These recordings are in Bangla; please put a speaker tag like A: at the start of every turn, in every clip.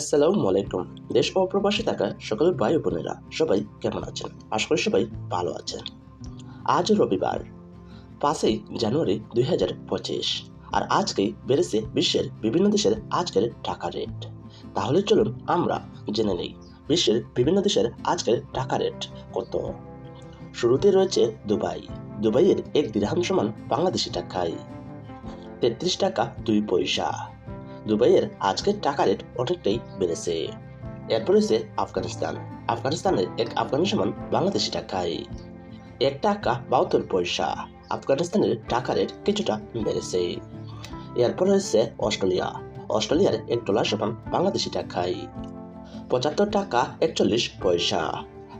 A: আসসালামু আলাইকুম। দেশ ও প্রবাসী থাকা সকল ভাই বোনেরা, সবাই কেমন আছেন? আশা করি সবাই ভালো আছেন। আজ রবিবার, পাঁচই জানুয়ারি দুই হাজার পঁচিশ, আর আজকেই বেড়েছে বিশ্বের বিভিন্ন দেশের আজকের টাকা রেট। তাহলে চলুন আমরা জেনে নেই, বিশ্বের বিভিন্ন দেশের আজকের টাকা রেট কত। শুরুতে রয়েছে দুবাই। দুবাইয়ের এক দিরহাম সমান বাংলাদেশি টাকায়। তেত্রিশ টাকা দুই পয়সা। দুবাইয়ের আজকের টাকা রেট অনেকটাই বেড়েছে। এরপর রয়েছে আফগানিস্তান। আফগানিস্তানের এক আফগানি সমান বাংলাদেশি টাকায়। এক টাকা বাহাত্তর পয়সা। আফগানিস্তানের টাকা রেট কিছুটা বেড়েছে। এরপর রয়েছে অস্ট্রেলিয়া। অস্ট্রেলিয়ার এক ডলার সমান বাংলাদেশি টাকায়। পঁচাত্তর টাকা একচল্লিশ পয়সা।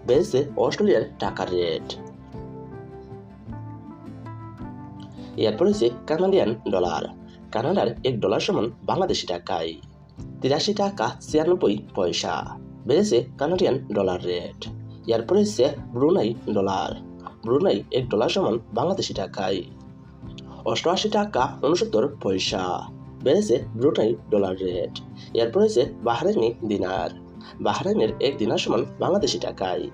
A: বেড়েছে অস্ট্রেলিয়ার টাকার রেট। এরপর রয়েছে কানাডিয়ান ডলার। কানাডার এক ডলার সমান বাংলাদেশি টাকায়। তিরাশি টাকা, ছিয়ানব্বই পয়সা। বেড়েছে কানাডিয়ান ডলার রেট। এরপরে হচ্ছে ব্রুনাই ডলার। ব্রুনাই এক ডলার সমান বাংলাদেশি টাকায়। অষ্টআশি টাকা উনসত্তর পয়সা। বেড়েছে ব্রুনাই ডলার রেট। এরপর হচ্ছে বাহরাইনি দিনার। বাহরাইনের এক দিনার সমান বাংলাদেশি টাকায়।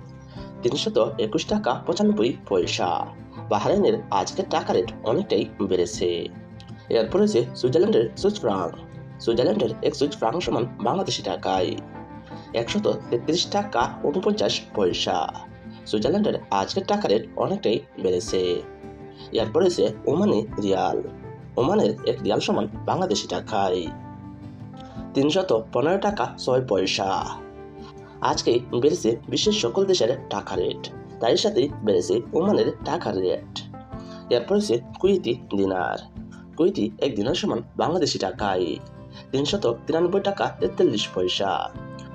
A: তিনশত একুশ টাকা, পঁচানব্বই পয়সা। বাহরাইনের আজকের টাকা রেট অনেকটাই বেড়েছে। এরপর রয়েছে সুইজারল্যান্ডের সুইচ ফ্রাং সুইজারল্যান্ডের এক সুইচ ফ্রাং সমান বাংলাদেশি টাকায়। একশত তেত্রিশ টাকা উনপঞ্চাশ পয়সা। সুইজারল্যান্ডের আজকের টাকা রেট অনেকটাই বেড়েছে। এরপর রয়েছে ওমানি রিয়াল, ওমানের এক রিয়াল সমান বাংলাদেশি টাকায়। তিনশত পনেরো টাকা ছয় পয়সা। আজকে বেড়েছে বিশ্বের সকল দেশের টাকা রেট তাই সাথেই বেড়েছে ওমানের টাকার রেট। এরপর হচ্ছে কুইতি দিনার কুইতি এক দিনের সমান বাংলাদেশি টাকায়। তিনশত তিরানব্বই টাকা তেতাল্লিশ পয়সা।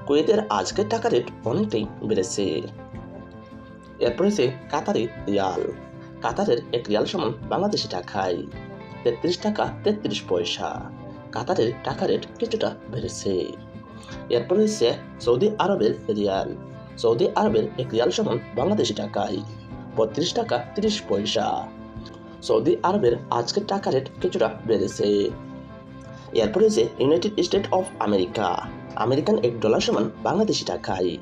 A: কুয়েতের আজকের টাকা রেট অনেকটাই বেড়েছে। এরপর হচ্ছে কাতারি রিয়াল। কাতারের এক রিয়াল সমান বাংলাদেশি টাকায়। তেত্রিশ টাকা তেত্রিশ পয়সা। কাতারের টাকা রেট কিছুটা বেড়েছে। এরপর হচ্ছে সৌদি আরবের রিয়াল। সৌদি আরবের এক রিয়াল সমান বাংলাদেশি টাকায়। বত্রিশ টাকা তিরিশ পয়সা। সৌদি আরবের আজকের টাকা রেট কিছুটা বেড়েছে। এরপর রয়েছে United State of America American এক ডলার সমান বাংলাদেশি টাকায়।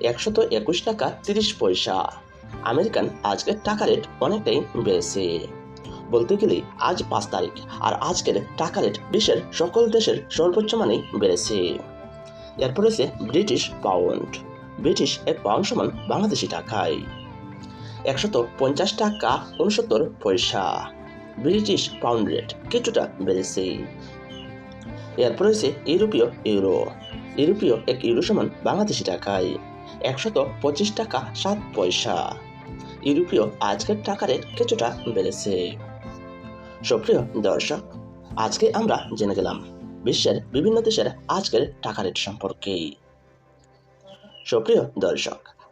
A: একশত একুশ টাকা তিরিশ পয়সা। আমেরিকান আজকের টাকা রেট অনেকটাই বেড়েছে। বলতে গেলে আজ পাঁচ তারিখ আর আজকের টাকা রেট বিশ্বের সকল দেশের সর্বোচ্চ মানেই বেড়েছে। এরপর রয়েছে ব্রিটিশ পাউন্ড ব্রিটিশ এক পাউন্ড সমান বাংলাদেশি টাকায়। একশত পঞ্চাশ টাকা উনসত্তর পয়সা। ব্রিটিশ পাউন্ড রেট কিছুটা বেড়েছে। এরপর রয়েছে ইউরোপীয় ইউরো। ইউরোপীয় এক ইউরো সমান বাংলাদেশি টাকায়, একশত পঁচিশ টাকা, সাত পয়সা। ইউরোপীয় আজকের টাকা রেট কিছুটা বেড়েছে। সক্রিয় দর্শক, আজকে আমরা জেনে গেলাম বিশ্বের বিভিন্ন দেশের আজকের টাকা রেট সম্পর্কে। সক্রিয় দর্শক